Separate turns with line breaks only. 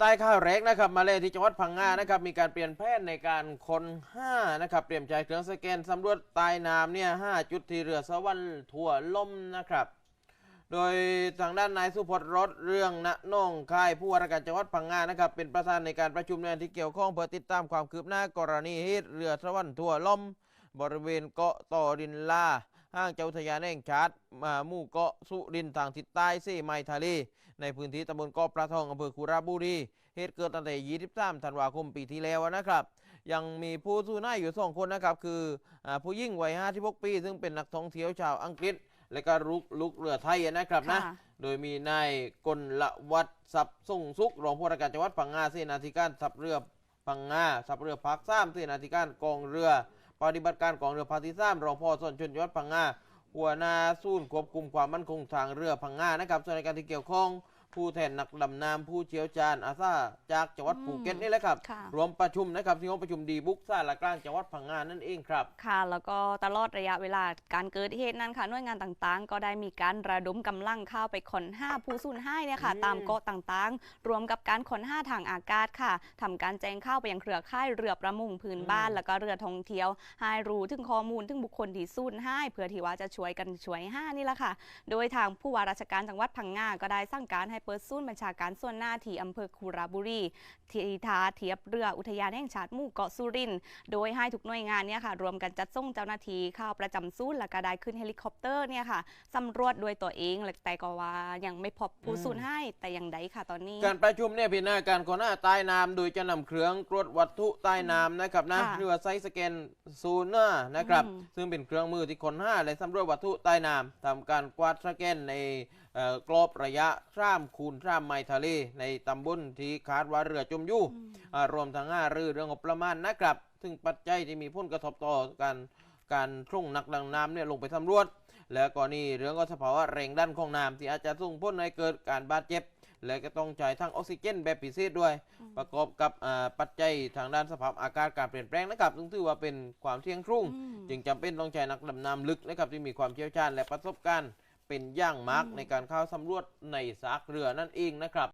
ใต้ข้าวแรกนะครับมาเลที่จังหวัดพังงานะครับมีการเปลี่ยนแผนในการคน5นะครับเตรียมใจเครื่องสแกนสำรวจใต้น้ำเนี่ย5จุดที่เรือสวรรค์ทั่วล่มนะครับ โดยทางด้านนายสุพจน์รถเรื่องณน้องค่ายผู้ว่าราชการจังหวัดพังงานะครับเป็นประธานในการประชุมในวันที่เกี่ยวข้องเพื่อติดตามความคืบหน้ากรณีเหตุเรือสวรรค์ทั่วล่ม บริเวณเกาะต่อดินลา ห้างเจ้าอุทยานแห่งชาติอ่าหมู่เกาะสุรินทร์ทางทิศใต้เซ่ไมทะเลในพื้นที่ตำบลเกาะปลาทองอำเภอคุระบุรีเหตุเกิดตั้งแต่ 23 ธันวาคมปีที่แล้วนะครับ ยังมีผู้สูญหายอยู่2คนนะครับ คืออาผู้ยิ่งวัย 56 ปี ซึ่งเป็นนักท่องเที่ยวชาวอังกฤษ และก็ลุกลุกเรือไทยนะครับนะ
ค่ะ
โดยมีนายกลละวัฒน์ทรัพย์ส่งสุขรองผู้ว่าราชการจังหวัดพังงาเสนาธิการทัพเรือพังงาทัพเรือภาคสามเสนาธิการกองเรือ ปฏิบัติการกองเรือพาคที่สามรองพ่อส่วนชนยศพังงาหัวหน้าศูนย์ควบคุมความมั่นคงทางเรือพังงานะครับส่วนในการที่เกี่ยวข้อง ผู้แทนนักดำน้ำผู้เชี่ยวชาญอาซาจากจังหวัด
อืม
ภูเก็ตนี่แหละครับ
ค่ะ
รวมประชุมนะครับที่ห้องประชุมดีบุ๊กซ่าละกลางจังหวัดพังงานั่นเองครับ
ค่ะ แล้วก็ตลอดระยะเวลาการเกิดเหตุนั้นค่ะหน่วยงานต่างๆ ก็ได้มีการระดมกำลังเข้าไปขนห้าผู้สูญหายเนี่ยค่ะ
อืม
ตามเกาะต่างๆ รวมกับการขนห้าทางอากาศค่ะทำการแจ้งเข้าไปยังเครือข่ายเรือประมงพื้นบ้าน แล้วก็เรือท่องเที่ยว ให้รู้ถึงข้อมูลถึงบุคคลที่สูญหายเพื่อที่ว่าจะช่วยกันช่วยห้านี่แหละค่ะ โดยทางผู้ว่าราชการจังหวัดพังงาก็ได้สั่งการให้เปิดศูนย์บัญชาการส่วนหน้าที่อำเภอคูระบุรีที่ท่าเทียบเรืออุทยานแห่งชาติหมู่เกาะสุรินทร์โดยให้ทุกหน่วยงานเนี่ยค่ะรวมกันจัดส่งเจ้าหน้าที่เข้าประจำศูนย์และก็ได้ขึ้นเฮลิคอปเตอร์เนี่ยค่ะสำรวจด้วยตัวเองแต่ก็ว่ายังไม่พบผู้สูญหายแต่อย่างใดค่ะตอนนี้
การประชุมเนี่ยพิจารณาการก่อนหน้าใต้น้ำโดยจะนำเครื่องตรวจวัตถุใต้น้ำนะครับนะ
ค่ะ
เรือไซส์สแกนซูน่านะครับ
อืม
ซึ่งเป็นเครื่องมือที่คนห้าและสำรวจวัตถุใต้น้ำทำการกวาดสแกนในเอ่อ กรอบระยะข้ามคูณข้ามไมล์ทะเล ในตำบลที่คาดว่าเรือจมอยู่อ่ารวมทั้งห้ารือเรื่องงบประมาณนะครับ ซึ่งปัจจัยที่มีผลกระทบต่อการการทุ่งนักดังน้ำเนี่ยลงไปสำรวจ แล้วก็นี่เรื่องก็สภาวะแรงดันของน้ำที่อาจจะส่งผลให้เกิดการบาดเจ็บ และก็ต้องใช้ทั้งออกซิเจนแบบพิเศษด้วย ประกอบกับอ่าปัจจัยทางด้านสภาพอากาศการเปลี่ยนแปลงนะครับ ซึ่งถือว่าเป็นความเที่ยงครุ่ง
อืม
จึงจำเป็นต้องใช้นักดำน้ำลึกนะครับที่มีความเชี่ยวชาญและประสบการณ์ เป็นอย่างมากในการเข้าสำรวจในซากเรือนั่นเองนะครับ